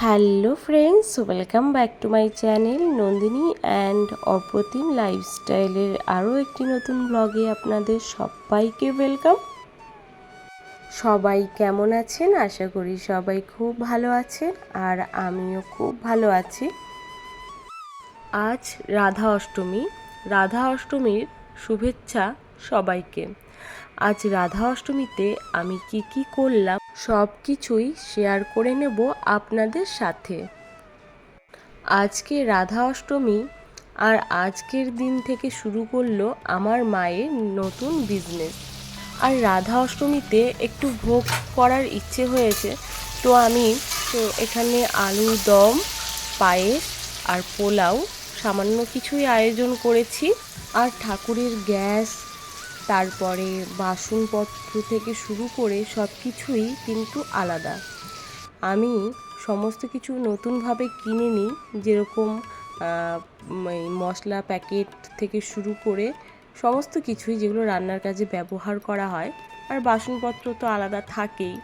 Hello friends welcome back to my channel Nandini and Apratim লাইফস্টাইলের আরও একটি নতুন ব্লগে আপনাদের সবাইকে ওয়েলকাম সবাই কেমন আছেন? আশা করি সবাই খুব ভালো আছেন আর আমিও খুব ভালো আছি। আজ রাধা অষ্টমী। রাধা অষ্টমীর শুভেচ্ছা সবাইকে। আজ রাধা অষ্টমীতে আমি কি কি করলাম সব কিছুই শেয়ার করে নেব আপনাদের সাথে। আজকে রাধা অষ্টমী আর আজকের দিন থেকে শুরু করল আমার মায়ের নতুন বিজনেস আর রাধা অষ্টমীতে একটু ভোগ করার ইচ্ছে হয়েছে, তো আমি, তো এখানে আলু দম, পায়েস আর পোলাও সামান্য কিছুই আয়োজন করেছি। আর ঠাকুরের গ্যাস তারপরে বাসনপত্র থেকে শুরু করে সব কিছুই কিন্তু আলাদা। আমি সমস্ত কিছু নতুনভাবে কিনে নিই, যেরকম মশলা প্যাকেট থেকে শুরু করে সমস্ত কিছুই যেগুলো রান্নার কাজে ব্যবহার করা হয়, আর বাসনপত্র তো আলাদা থাকেই।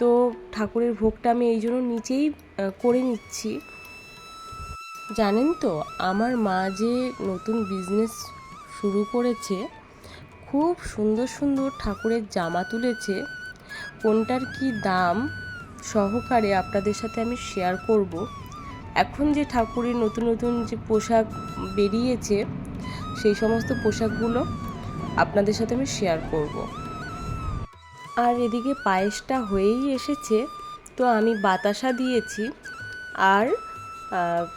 তো ঠাকুরের ভোগটা আমি এই জন্য নিচেই করে নিচ্ছি। জানেন তো, আমার মা যে নতুন বিজনেস শুরু করেছে খুব সুন্দর সুন্দর ঠাকুরের জামা তুলেছে। কোনটার কি দাম সহকারে আপনাদের সাথে আমি শেয়ার করব। এখন যে ঠাকুরের নতুন নতুন যে পোশাক বেরিয়েছে, সেই সমস্ত পোশাকগুলো আপনাদের সাথে আমি শেয়ার করব। আর এদিকে পায়েসটা হয়েই এসেছে, তো আমি বাতাসা দিয়েছি আর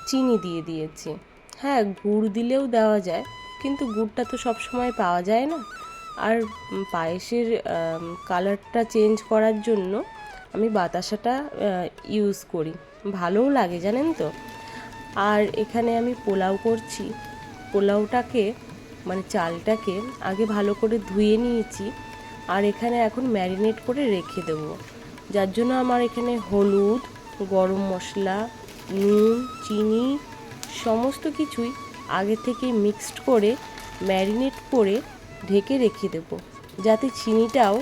চিনি দিয়ে দিয়েছি। হ্যাঁ গুড় দিলেও দেওয়া যায়, কিন্তু গুড়টা তো সব সময় পাওয়া যায় না। আর পায়েসের কালারটা চেঞ্জ করার জন্য আমি বাতাসাটা ইউজ করি। ভালোও লাগে, জানেন তো? আর এখানে আমি পোলাও করছি। পোলাওটাকে মানে চালটাকে আগে ভালো করে ধুয়ে নিয়েছি। আর এখানে এখন ম্যারিনেট করে রেখে দেবো। যার জন্য আমার এখানে হলুদ, গরম মশলা, নুন, চিনি সমস্ত কিছুই আগে থেকে মিক্সড করে ম্যারিনেট করে ঢেকে রেখে দেবো, যাতে চিনিটাও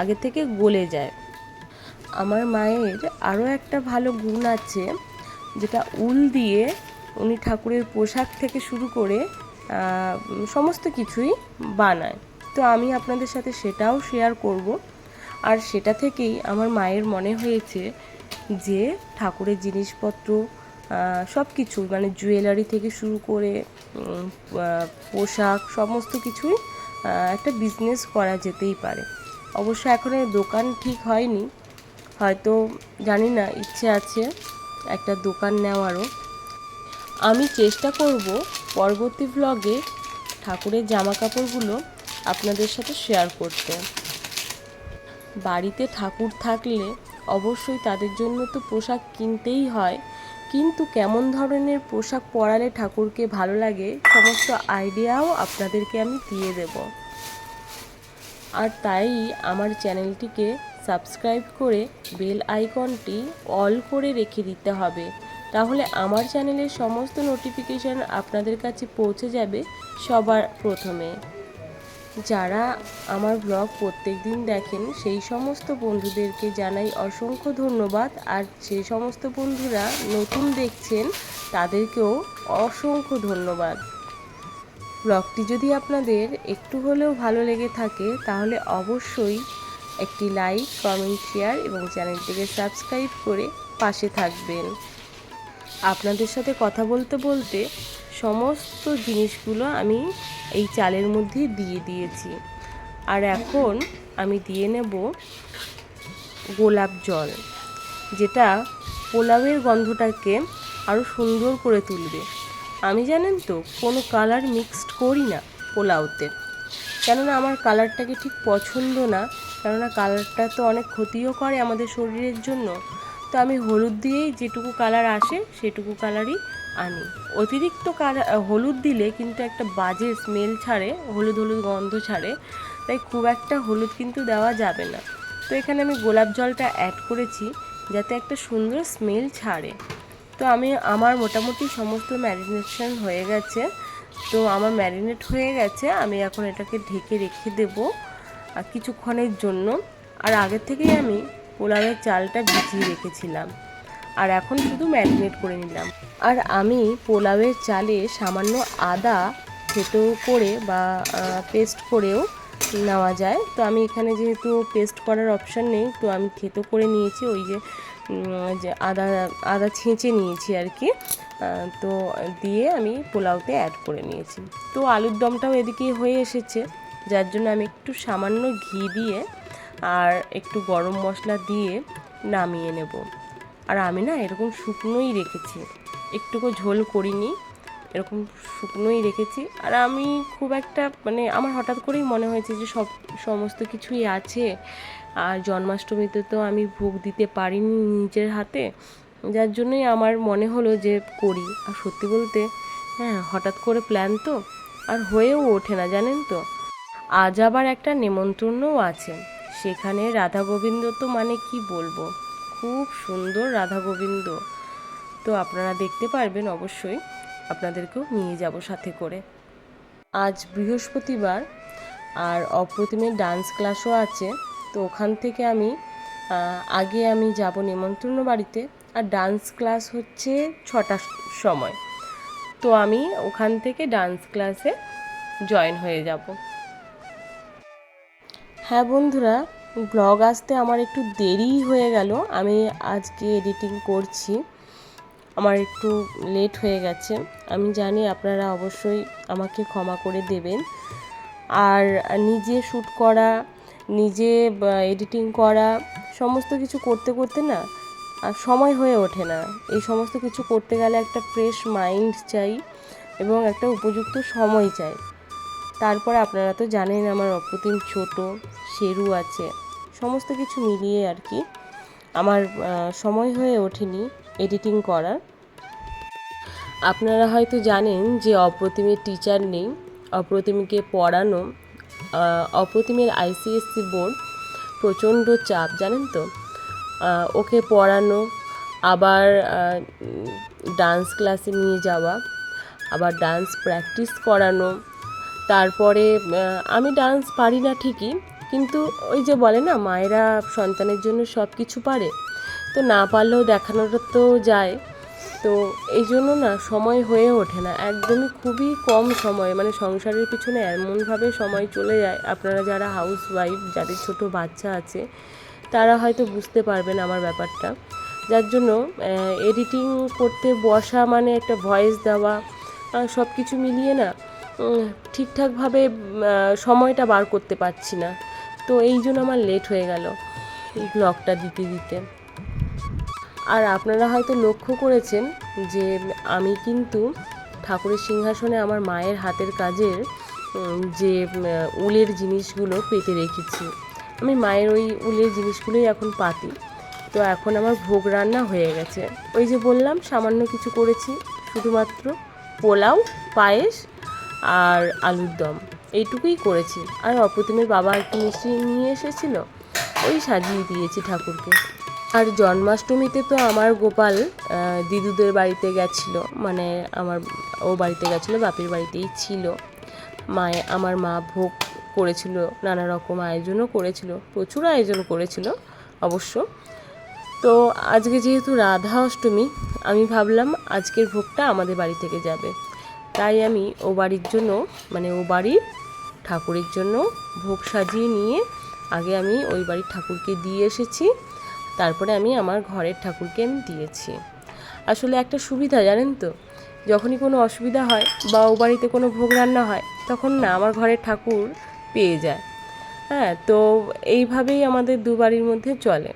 আগে থেকে গলে যায়। আমার মায়ের আরও একটা ভালো গুণ আছে, যেটা উল দিয়ে উনি ঠাকুরের পোশাক থেকে শুরু করে সমস্ত কিছুই বানায়। তো আমি আপনাদের সাথে সেটাও শেয়ার করব। আর সেটা থেকেই আমার মায়ের মনে হয়েছে যে ঠাকুরের জিনিসপত্র সব কিছু মানে জুয়েলারি থেকে শুরু করে পোশাক, সমস্ত কিছুই একটা বিজনেস করা যেতেই পারে। অবশ্য এখনও দোকান ঠিক হয়নি। হয়তো, জানি না, ইচ্ছে আছে একটা দোকান নেওয়ারও। আমি চেষ্টা করব পরবর্তী ব্লগে ঠাকুরের জামা কাপড়গুলো আপনাদের সাথে শেয়ার করতে। বাড়িতে ঠাকুর থাকলে অবশ্যই তাদের জন্য তো পোশাক কিনতেই হয়। কিন্তু কেমন ধরনের পোশাক পরালে ঠাকুরকে ভালো লাগে, সমস্ত আইডিয়াও আপনাদেরকে আমি দিয়ে দেব। আর তাই আমার চ্যানেলটিকে সাবস্ক্রাইব করে বেল আইকনটি অল করে রেখে দিতে হবে। তাহলে আমার চ্যানেলের সমস্ত নোটিফিকেশান আপনাদের কাছে পৌঁছে যাবে সবার প্রথমে। যারা আমার ব্লগ প্রত্যেক দিন দেখেন, সেই সমস্ত বন্ধুদেরকে জানাই অসংখ্য ধন্যবাদ। আর যে সমস্ত বন্ধুরা নতুন দেখছেন, তাদেরকেও অসংখ্য ধন্যবাদ। ব্লগটি যদি আপনাদের একটু হলেও ভালো লেগে থাকে, তাহলে অবশ্যই একটি লাইক কমেন্ট শেয়ার এবং চ্যানেলটিকে সাবস্ক্রাইব করে পাশে থাকবেন। আপনাদের সাথে কথা বলতে বলতে সমস্ত জিনিসগুলো আমি এই চালের মধ্যে দিয়ে দিয়েছি। আর এখন আমি দিয়ে নেব গোলাপ জল, যেটা পোলাওয়ের গন্ধটাকে আরও সুন্দর করে তুলবে। আমি জানেন তো, কোনো কালার মিক্সড করি না পোলাওতে। কেননা আমার কালারটাকে ঠিক পছন্দ না, কেননা কালারটা তো অনেক ক্ষতিও করে আমাদের শরীরের জন্য। তো আমি হলুদ দিয়েই যেটুকু কালার আসে, সেটুকু কালারই আনি। অতিরিক্ত হলুদ দিলে কিন্তু একটা বাজে স্মেল ছাড়ে, হলুদ হলুদ গন্ধ ছাড়ে, তাই খুব একটা হলুদ কিন্তু দেওয়া যাবে না। তো এখানে আমি গোলাপ জলটা অ্যাড করেছি, যাতে একটা সুন্দর স্মেল ছাড়ে। তো আমি, আমার মোটামুটি সমস্ত ম্যারিনেশন হয়ে গেছে। তো আমার ম্যারিনেট হয়ে গেছে, আমি এখন এটাকে ঢেকে রেখে দেব কিছুক্ষণের জন্য। আর আগের থেকেই আমি পোলাওয়ের চালটা ভিজিয়ে রেখেছিলাম। আর এখন শুধু ম্যারিনেট করে নিলাম। আর আমি পোলাওয়ের চালে সামান্য আদা থেতো করে বা পেস্ট করেও নেওয়া যায়। তো আমি এখানে যেহেতু পেস্ট করার অপশান নেই, তো আমি থেতো করে নিয়েছি, ওই যে আদা আদা ছেঁচে নিয়েছি আর কি। তো দিয়ে আমি পোলাওতে অ্যাড করে নিয়েছি। তো আলুর দমটাও এদিকে হয়ে এসেছে, যার জন্য আমি একটু সামান্য ঘি দিয়ে আর একটু গরম মশলা দিয়ে নামিয়ে নেব। আর আমি না এরকম শুকনোই রেখেছি। একটুকু ঝোল করিনি, এরকম শুকনোই রেখেছি। আর আমি খুব একটা মানে আমার হঠাৎ করেই মনে হয়েছে যে সব, সমস্ত কিছুই আছে। আর জন্মাষ্টমীতে তো আমি ভোগ দিতে পারিনি নিজের হাতে। যার জন্যই আমার মনে হলো যে করি। আর সত্যি বলতে হ্যাঁ হঠাৎ করে প্ল্যান তো। আর হয়েও ওঠে না, জানেন তো। আজ আবার একটা নেমন্ত্রণও আছে। সেখানে রাধা গোবিন্দ তো মানে কি বলব? খুব সুন্দর রাধা গোবিন্দ। তো আপনারা দেখতে পারবেন অবশ্যই, আপনাদেরকেও নিয়ে যাব সাথে করে। আজ বৃহস্পতিবার আর অপ্রতিমের ডান্স ক্লাসও আছে, তো ওখান থেকে আমি আগে আমি যাব নিমন্ত্রণ বাড়িতে আর ডান্স ক্লাস হচ্ছে ছটার সময়। তো আমি ওখান থেকে ডান্স ক্লাসে জয়েন হয়ে যাব। হ্যাঁ বন্ধুরা ব্লগ আসতে আমার একটু দেরি হয়ে গেল। আমি আজকে এডিটিং করছি। আমার একটু লেট হয়ে গেছে। আমি জানি আপনারা অবশ্যই আমাকে ক্ষমা করে দেবেন। আর নিজে শ্যুট করা, নিজে এডিটিং করা, সমস্ত কিছু করতে করতে না আর সময় হয়ে ওঠে না। এই সমস্ত কিছু করতে গেলে একটা ফ্রেশ মাইন্ড চাই এবং একটা উপযুক্ত সময় চাই। তারপরে আপনারা তো জানেন আমার অপ্রতিম ছোট শেরু আছে। সমস্ত কিছু মিলিয়ে আর কি আমার সময় হয়ে ওঠেনি এডিটিং করার। আপনারা হয়তো জানেন যে অপ্রতিমের টিচার নেই, অপ্রতিমকে পড়ানো অপ্রতিমের আইসিএসসি বোর্ড প্রচণ্ড চাপ, জানেন তো? ওকে পড়ানো, আবার ডান্স ক্লাসে নিয়ে যাওয়া, আবার ডান্স প্র্যাকটিস করানো, তারপরে আমি ডান্স পারি না ঠিকই কিন্তু ওই যে বলে না, মায়েরা সন্তানের জন্য সব কিছু পারে। তো না পারলেও দেখানোটা তো যায়। তো এই জন্য না সময় হয়ে ওঠে না। একদমই খুবই কম সময় মানে সংসারের পিছনে এমনভাবে সময় চলে যায়। আপনারা যারা হাউস ওয়াইফ যাদের ছোট বাচ্চা আছে, তারা হয়তো বুঝতে পারবেন আমার ব্যাপারটা। যার জন্য এডিটিং করতে বসা মানে একটা ভয়েস দেওয়া সব কিছু মিলিয়ে না ঠিকঠাকভাবে সময়টা বার করতে পারছি না। তো এই জন্য আমার লেট হয়ে গেল ব্লগটা দিতে দিতে। আর আপনারা হয়তো লক্ষ্য করেছেন যে আমি কিন্তু ঠাকুরের সিংহাসনে আমার মায়ের হাতের কাজের যে উলের জিনিসগুলো পেতে রেখেছি। আমি মায়ের ওই উলের জিনিসগুলোই এখন পাতি। তো এখন আমার ভোগ রান্না হয়ে গেছে। ওই যে বললাম, সামান্য কিছু করেছি, শুধুমাত্র পোলাও, পায়েস আর আলুর দম। এইটুকুই করেছি। আর অপ্রতিমের বাবা একটু মিষ্টি নিয়ে এসেছিল, ওই সাজিয়ে দিয়েছি ঠাকুরকে। আর জন্মাষ্টমীতে তো আমার গোপাল দিদুদের বাড়িতে গেছিল মানে আমার, ও বাড়িতে গেছিল, বাপির বাড়িতেই ছিল। মায়ে, আমার মা ভোগ করেছিল, নানা রকম আয়োজনও করেছিল, প্রচুর আয়োজন করেছিল অবশ্য। তো আজকে যেহেতু রাধা অষ্টমী, আমি ভাবলাম আজকের ভোগটা আমাদের বাড়ি থেকে যাবে। তাই আমি ও বাড়ির জন্য মানে ও বাড়ির ঠাকুরের জন্য ভোগ সাজিয়ে নিয়ে আগে আমি ওই বাড়ির ঠাকুরকে দিয়ে এসেছি। তারপরে আমি আমার ঘরের ঠাকুরকে আমি দিয়েছি। আসলে একটা সুবিধা, জানেন তো? যখনই কোনো অসুবিধা হয় বা ও বাড়িতে কোনো ভোগ রান্না হয়, তখন না আমার ঘরের ঠাকুর পেয়ে যায়। হ্যাঁ তো এইভাবেই আমাদের দু বাড়ির মধ্যে চলে।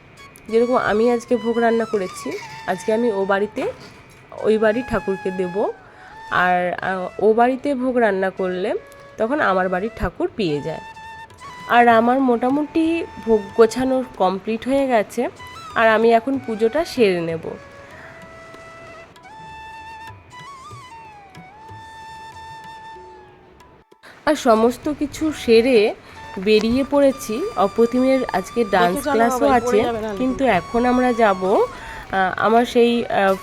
যেরকম আমি আজকে ভোগ রান্না করেছি, আজকে আমি ও বাড়িতে ওই বাড়ির ঠাকুরকে দেব আর ও বাড়িতে ভোগ রান্না করলে তখন আমার বাড়ির ঠাকুর পেয়ে যায়। আর আমার মোটামুটি ভোগ গোছানো কমপ্লিট হয়ে গেছে আর আমি এখন পুজোটা সেরে নেব। আর সমস্ত কিছু সেরে বেরিয়ে পড়েছি। অপ্রতিমের আজকে ডান্স ক্লাসও আছে কিন্তু এখন আমরা যাব আমার সেই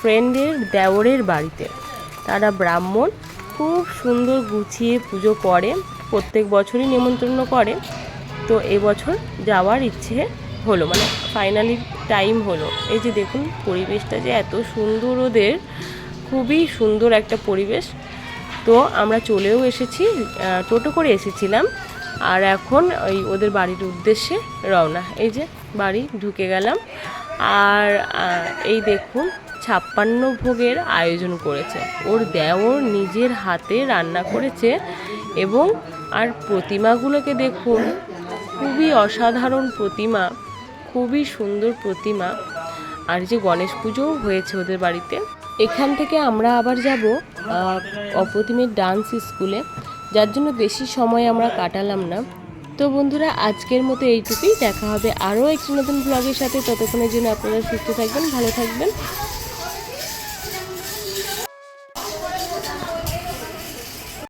ফ্রেন্ডের দেওরের বাড়িতে। তারা ব্রাহ্মণ, খুব সুন্দর গুছিয়ে পুজো করে, প্রত্যেক বছরই নেমন্তন্ন করে। তো এবছর যাওয়ার ইচ্ছে হলো মানে ফাইনালি টাইম হলো। এই যে দেখুন, পরিবেশটা যে এত সুন্দর ওদের, খুবই সুন্দর একটা পরিবেশ। তো আমরা চলেও এসেছি টোটো করে এসেছিলাম, আর এখন ওই ওদের বাড়ির উদ্দেশ্যে রওনা। এই যে বাড়ি ঢুকে গেলাম, আর এই দেখুন ছাপ্পান্ন ভোগের আয়োজন করেছে। ওর দেওর নিজের হাতে রান্না করেছে এবং আর প্রতিমাগুলোকে দেখুন, খুবই অসাধারণ প্রতিমা, খুবই সুন্দর প্রতিমা। আর যে গণেশ পুজোও হয়েছে ওদের বাড়িতে। এখান থেকে আমরা আবার যাব অপ্রতিমের ডান্স স্কুলে। যার জন্য বেশি সময় আমরা কাটালাম না। তো বন্ধুরা, আজকের মতো এইটুকুই। দেখা হবে আরও একটি নতুন ব্লগের সাথে। ততক্ষণের জন্য আপনারা সুস্থ থাকবেন, ভালো থাকবেন।